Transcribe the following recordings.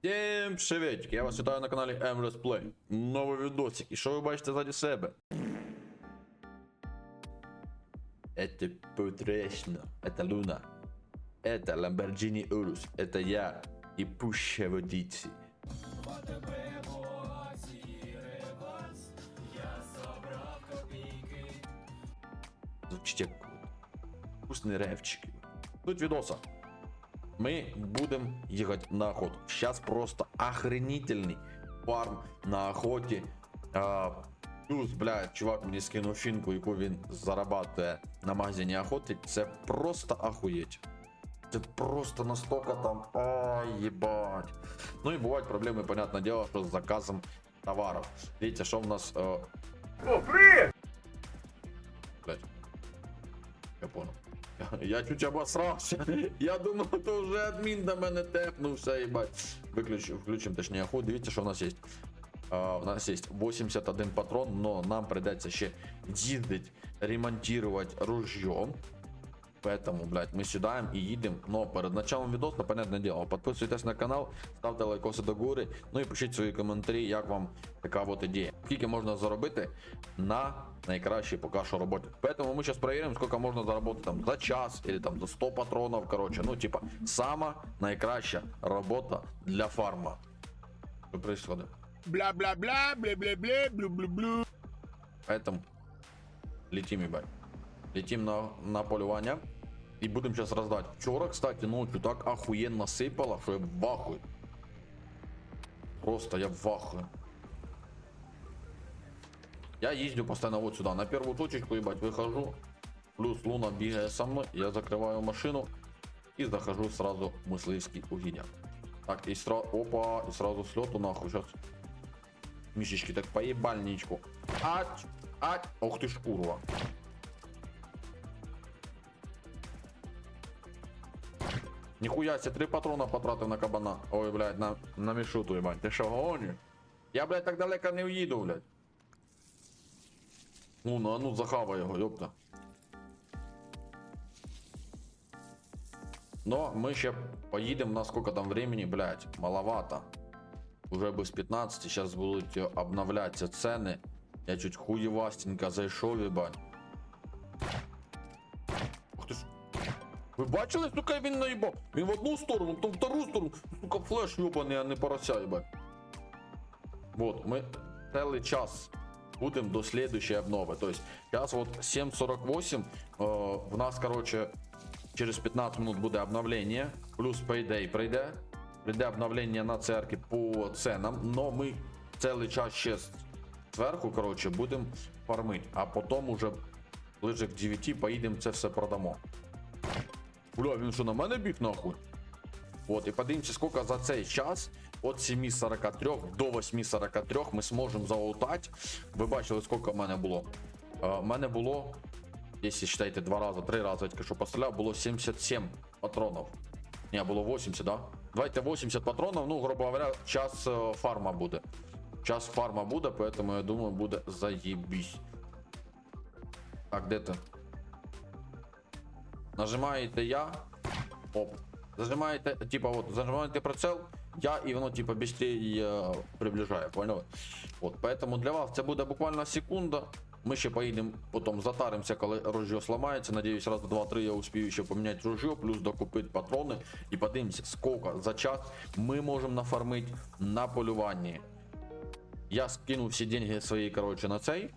Всім привіт! Я вас вітаю на каналі Emrys Play. Новий відосик. І що ви бачите ззаді себе? Это потрясно. Это Луна. Это Lamborghini Urus. Это я и пуща водиці. Звучить як вкусні ревчики. Тут відоса. Мы будем ехать на охоту. Сейчас просто охренительный фарм на охоті. А, плюс, блядь, чувак мені скинув фінку, яку він зарабатує на магазині охоти. Це просто охуєть. Це просто настолько там. Ай, ебать. Ну і бувають проблеми, понятне дело, що з заказом товаров. Видите, що в нас. Е... О, привет! Блядь. Я понял. Я чуть обосрався. Я думав, то вже адмін до мене тепнувся, їбать. Виключим, включим точніше ход. Дивіться, що в нас є. У нас є 81 патрон, но нам придеться ще їздить, ремонтувати ружье. Поэтому, блядь, мы сюда и едем. Но перед началом відоса, понятне дело, підписуйтесь на канал, ставте лайкоси до гори, ну і пишіть свої коментарі, як вам така от ідея. Скільки можна заробити на найкращій поки що роботі. Поэтому мы сейчас проверим, сколько можно заработать там за час или там за 100 патронов, короче. Ну, типа, сама найкраща робота для фарма. Що происходит? Бля-бля-бля, бля-бля-бля, блю-блю-блю. Поэтому летим, ебать. Летим на, на полювання. І будемо зараз роздати. Вчора, кстати, ночью так охуєнно сипало, що я в ахуї. Просто я в ахуї. Я їздю постоянно вот сюда, на первую точечку, ебать, выхожу. Плюс Луна бегает со мной, я закрываю машину и захожу сразу в мысливский угіддя. Так, и сразу, опа, и сразу слету нахуй, сейчас. Мишечки, так поебальничку. Ать, ать, ох ты ж курва. Нихуя себе, три патрона потратив на кабана. Ой, блядь, на, на мішуту, ебать. Ти що, гониш? Я, блядь, так далеко не уїду, блядь. Ну, ну, а ну, захавай його, ёпта. Но мы ще поїдемо, на сколько там времени, блядь, маловато. Уже без 15, сейчас будут обновляться цены. Я чуть хуевастенько зайшов, ебать. Ви бачили, сука, він наїбав? Він в одну сторону, потім в втору сторону. Сука, флеш йобаний, а не порося, ебать. Вот, ми цілий час будемо до следующей обнови. То есть, сейчас вот 7.48, э, в нас, короче, через 15 минут буде обновлення, плюс Payday прийде. Прийде обновлення на церкві по ценам, но ми цілий час ще зверху, короче, будемо фармити, а потім уже ближе к 9 поїдемо це все продамо. Бля, він що на мене біг нахуй? От, і подивимося, скільки за цей час від 7.43 до 8.43 ми зможемо залутати. Ви бачили, скільки в мене було. Е, в мене було, якщо считаєте, два рази, три рази, я що постріляв, було 77 патронів. Ні, було 80, да? Давайте 80 патронів, ну, грубо говоря, час е, фарма буде. Час фарма буде, поэтому я думаю, буде заебись. Так, де ти? Нажимаєте я. Оп. Зажимаєте, типа, от, зажимаєте прицел, я і воно, типа, быстрее приближає, поняли? От, поэтому для вас це буде буквально секунда. Ми ще поїдемо, потім затаримося, коли ружье сламається. Надіюсь, раз, два, три я успію ще поміняти ружье, плюс докупити патрони. І подивимося, скільки за час ми можемо нафармити на полюванні. Я скинув всі деньги свої, коротше, на цей.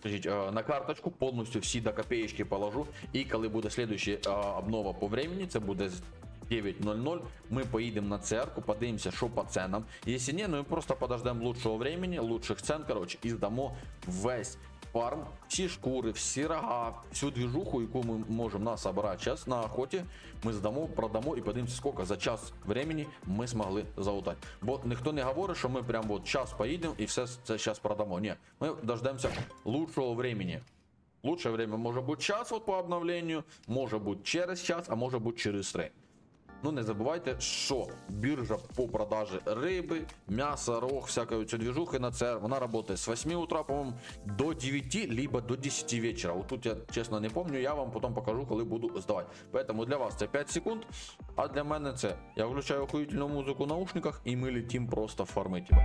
Скажіть, е, на карточку повністю всі до копеечки положу. І коли буде слідуюча е, обнова по времени, це буде з 9.00, ми поїдемо на церкву, подивимося, що по ценам. Якщо ні, ну ми просто подождемо лучшого времени, лучших цен, коротше, і здамо весь фарм, всі шкури, всі рога, всю движуху, яку ми можемо насобирати зараз на охоті, ми здамо, продамо і подивимося, скільки за час времени ми змогли залутати. Бо ніхто не говорить, що ми прям от час поїдемо і все це зараз продамо. Ні, ми дождемося лучшого времени. Лучшее время може бути час от по обновленню, може бути через час, а може бути через три. Ну не забувайте, що біржа по продажі риби, м'яса, рог, всякої цієї движухи на це вона працює з 8 утра, по-моєму, до 9, либо до 10 вечора. От тут я чесно не пам'ятаю, я вам потім покажу, коли буду здавати. Поэтому для вас це 5 секунд, а для мене це я включаю охуїтельну музику в наушниках і ми летим просто фармити.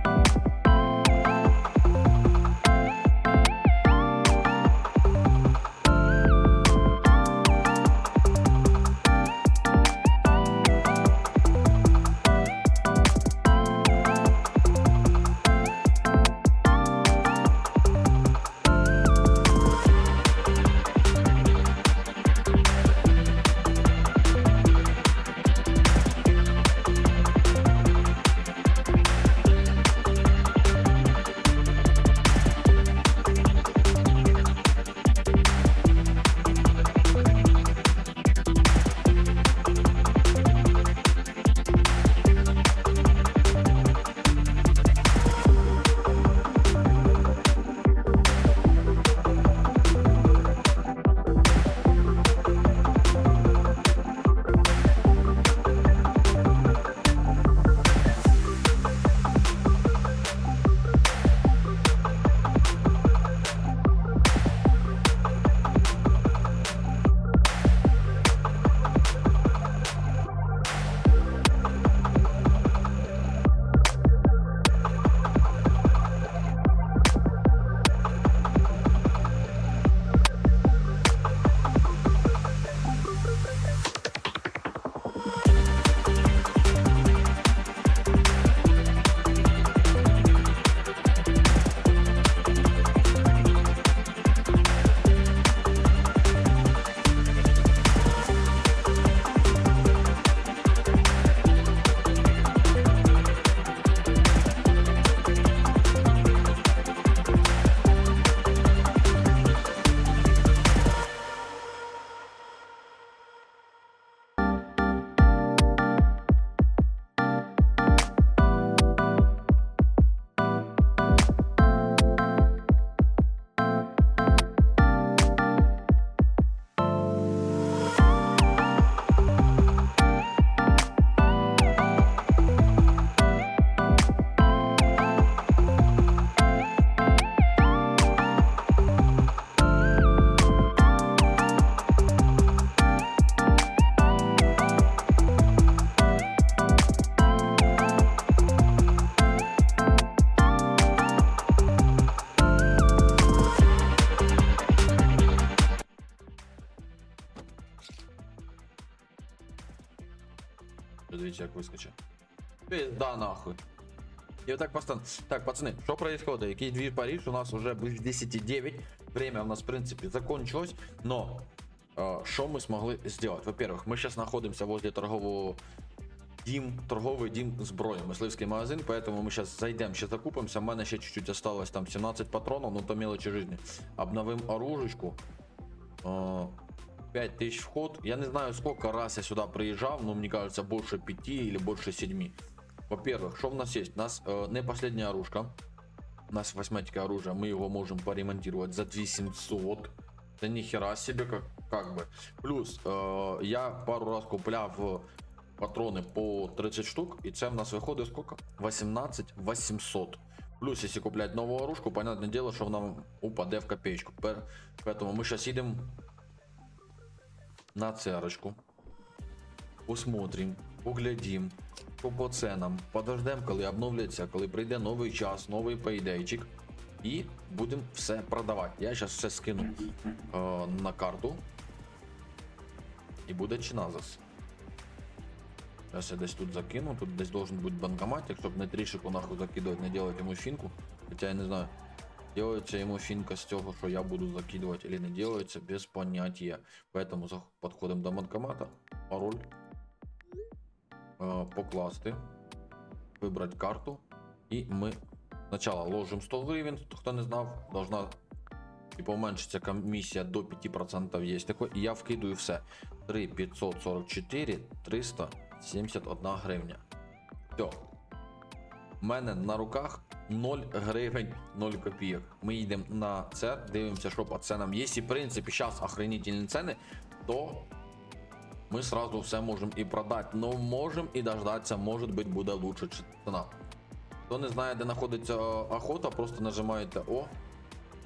Пизда нахуй. И вот так постоянно. Так, пацаны, что происходит? Який дві Париж? У нас уже без 10.09. Время у нас, в принципе, закончилось. Но, э, что мы смогли сделать? Во-первых, мы сейчас находимся возле торгового дім, торговий дім зброї, мисливський магазин, поэтому мы сейчас зайдем, ще закупимося. У мене ще чуть-чуть осталось там 17 патронов, ну то мелочи жизни. Обновим оружечку. Э, 5 тысяч вход. Я не знаю, сколько раз я сюда приезжал, но мне кажется, больше 5 или больше 7. Во-первых, что у нас есть? У нас э, не последняя оружка. У нас восьматика оружия, мы его можем поремонтировать за 2700. Да нихера себе, как, как бы. Плюс, э, я пару раз купляв патроны по 30 штук, и це в нас виходить сколько? 18 800. Плюс, если куплять новую оружку, понятное дело, что нам упаде в копеечку. Поэтому мы сейчас едем на церочку. Посмотрим, поглядім, по, по ценам, подождем, коли обновляться, коли прийде новий час, новий пейдейчик. І будемо все продавати. Я зараз все скину е, на карту. І буде чиназас. Зараз я десь тут закину, тут десь должен бути банкоматик, щоб не трішику нахуй закидувати, не делать йому фінку. Хоча я не знаю, делается ему финка с того, что я буду закидывать или не делается, без понятия. Поэтому зах- подходим до банкомата, пароль, э, покласти, выбрать карту, и мы сначала ложим 100 гривен, кто не знал, должна типа уменьшиться комиссия до 5% есть такой, и я вкидаю все. 3 544 371 гривня. Все. У мене на руках 0 гривень 0 копійок. Ми їдемо на це, дивимося, що по ценам. Якщо, в принципі, зараз охренительні ціни, то мы сразу все можем и продать. Но можем и дождаться, может быть, буде лучше ціна. Хто не знає, де знаходиться е, охота, просто нажимаєте О,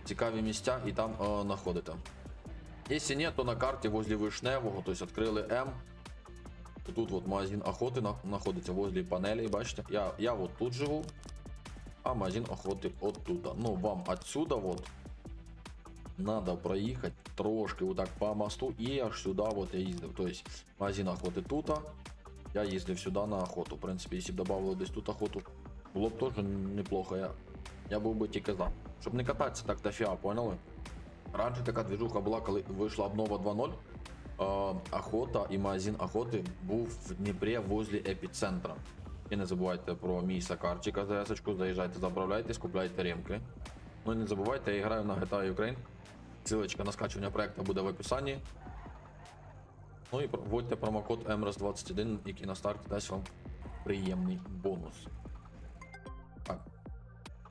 цікаві місця і там е, знаходите. Якщо ні, то на карті возле Вишневого, тобто відкрили М. Тут вот магазин охоти на- знаходиться возле панелей, бачите. Я, я вот тут живу, а магазин охоти от тут. Ну, вам отсюда вот надо проїхати трошки отак по мосту і аж сюди вот я їздив. Тобто магазин охоти тут, я їздив сюди на охоту. В принципі, якщо б додавали десь тут охоту, було б теж неплохо. Я, я був би тільки за. Щоб не кататися так до фіа, поняли? Раніше така движуха була, коли вийшла обнова 2.0. е, Охота і магазин охоти був в Дніпрі возле епіцентра. І не забувайте про мій сакарчик АЗС-очку, заїжджайте, заправляйтесь, купляйте ремки. Ну не забувайте, я граю на GTA Ukraine. Ссылочка на скачування проекту буде в описанні. Ну і вводьте промокод MRS21, який на старті дасть вам приємний бонус. Так.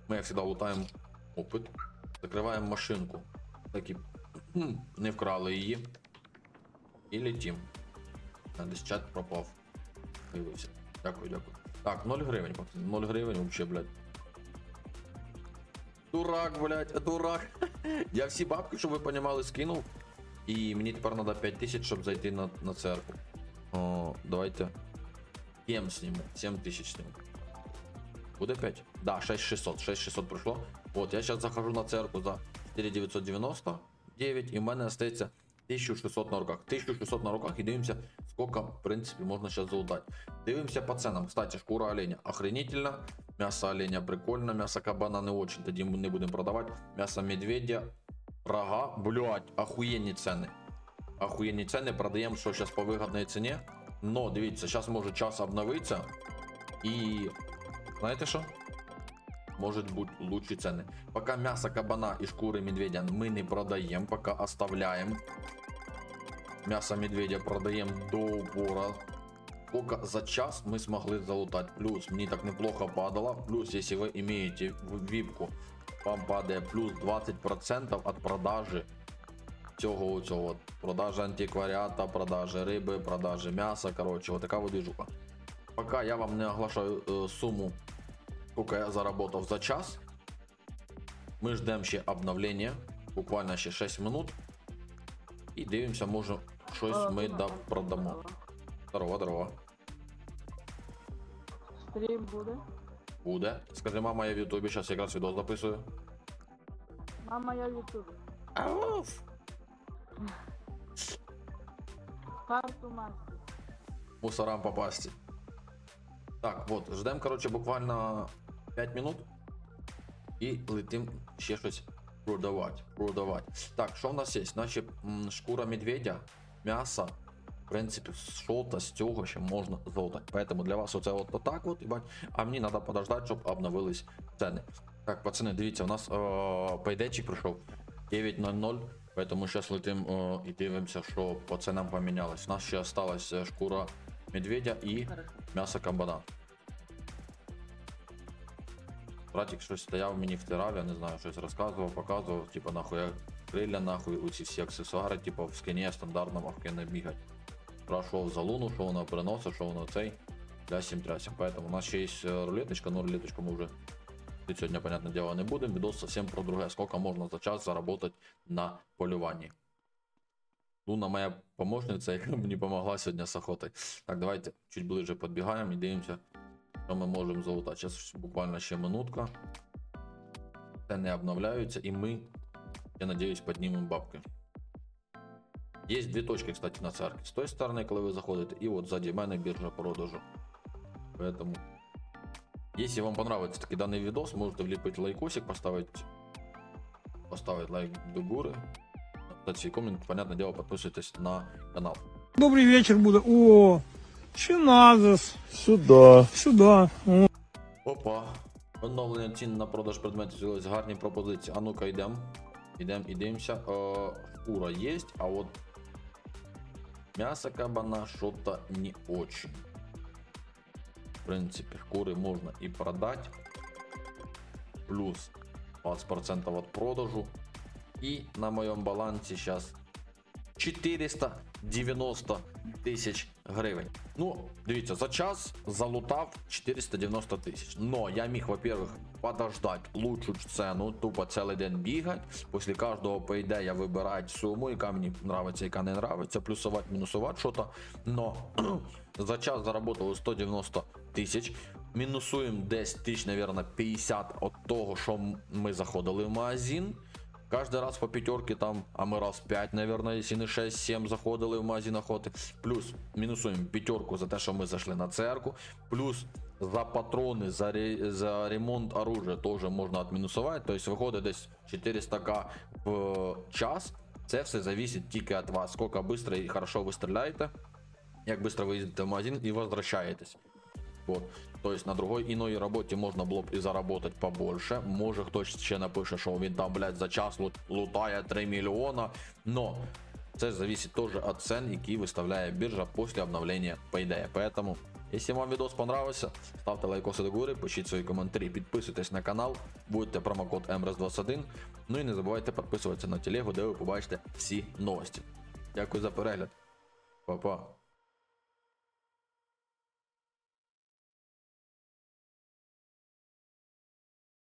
Ми, як завжди, лутаємо опит. Закриваємо машинку. Такі кхм, не вкрали її. І летім. Десь чат пропав. Виявився. Дякую, дякую. Так, 0 гривень, пацани. 0 гривень вообще, блядь. Дурак, блядь, дурак. Я всі бабки, щоб ви понімали, скинув. І мені тепер треба 5 тисяч, щоб зайти на, на церкву. О, давайте. 7 сніму. 7 тисяч сніму. Буде 5? Да, 6600. 6600 пройшло. От, я зараз захожу на церкву за 4999, і в мене остається 1600 на руках. 1600 на руках і дивимося, сколько, в принципі, можна зараз залутати. Дивимося по ценам. Кстати, шкура оленя охренительно. Мясо оленя прикольно, мясо кабана не очень, тоді ми не будемо продавати. Мясо медведя, рога, блядь, охуєнні ціни. Охуєнні ціни, продаємо, що зараз по вигідній ціні. Но дивіться, зараз може час обновитися. І знаєте що? Может быть лучшие цены. Пока мясо кабана и шкуры медведя мы не продаем, пока оставляем. Мясо медведя продаем до упора. Сколько за час мы смогли залутать. Плюс мне так неплохо падало. Плюс если вы имеете випку, вам падает плюс 20% от продажи цього цього. Продажи антикваріата, продажи риби, продажи м'яса. Короче, вот така вот движуха. Пока я вам не оглашаю е, сумму сколько я заработал за час. Ми ждемо ще обновлення, буквально ще 6 минут. І дивимося, може щось ми да продамо. Здорово, здорово. Стрім буде. Буде. Скажи, мама, я в Ютубі зараз якраз відео записую. Мама, я в Ютубі. Ауф! Карту масті. Мусорам попасти. Так, вот, ждем, короче, буквально 5 минут. І летим ще щось продавати. продавати. Так, що в нас є? Значить, м, шкура медведя, м'ясо. В принципі, що-то з цього ще можна золотати. Поэтому для вас оце от так от, їбать. А мені треба подождати, щоб обновились ціни. Так, пацани, дивіться, у нас е, пайдечик прийшов 9.00. Поэтому сейчас летим е, і дивимося, що по ценам помінялось. У нас ще осталась е, шкура медведя і м'ясо кабана. Братик щось стояв мені втирав, я не знаю, щось розказував, показував, типа нахуй я крилля, нахуй оці всі аксесуари, типа в скині стандартно в не бігать. Спрашував за луну, що вона приносить, що воно цей. Лясім трясім. Поэтому у нас ще є е, рулеточка, но рулеточку ми вже тут сьогодні, понятне дело, не будемо. Відос совсем про друге. Сколько можна за час заработать на полюванні. Луна моя помощниця, яка мені допомогла сьогодні з охотой. Так, давайте чуть ближе підбігаємо і дивимося, що ми можемо залутати. Зараз буквально ще минутка. Це не обновляються, і ми, я надіюсь, піднімемо бабки. Є дві точки, кстати, на церкві. З тої сторони, коли ви заходите, і от ззаді мене біржа продажу. Поэтому, если вам понравится таки данный видос, можете влепить лайкосик, поставить, поставить лайк до горы, дать свой коммент, понятное дело, подписывайтесь на канал. Добрий вечір буде. О, Чиназис. Сюда. Сюди. О, Опа. Оновлення цін на продаж предметів з'явились гарні пропозиції. А ну-ка йдемо. Йдемо і дивимося. Е, шкура є, а от мясо кабана что-то не очень. В принципе, шкуры можно и продать. Плюс 20% от продажу. И на моем балансе сейчас 400 90 тисяч гривень. Ну, дивіться, за час залутав 490 тисяч. Но я міг, во-первых, подождать лучшу ціну, тупо цілий день бігати. Після кожного по ідеї я вибираю суму, яка мені нравиться, яка не нравиться, плюсувати, мінусувати що-то. Но за час заработали 190 тисяч. Мінусуємо десь тисяч, наверное, 50 от того, що ми заходили в магазин. Каждый раз по пятерке там, а мы раз 5, наверное, если не 6-7 заходили в магазин охоти. Плюс мінусуємо пятерку за те, що ми зайшли на церкву. Плюс за патрони, за, ре, за ремонт оружия теж можна відмінусувати. Тобто виходить десь 400к в час. Це все зависить тільки від вас. Скільки швидко і хорошо ви стріляєте, як швидко ви їздите в магазин і возвращаєтесь. Вот. То есть на другой іної роботі можна було б і заработать побольше. Може хтось ще напише, що він там, блядь, за час лут- лутає 3 мільйона. Но це зависит тоже от цен, які виставляє біржа після обновлення Payday. Поэтому, якщо вам відео понравився, ставте лайкоси до гори, пишіть свої коментарі, підписуйтесь на канал, будьте промокод МРС21. Ну і не забувайте підписуватися на телегу, де ви побачите всі новості. Дякую за перегляд. Па-па.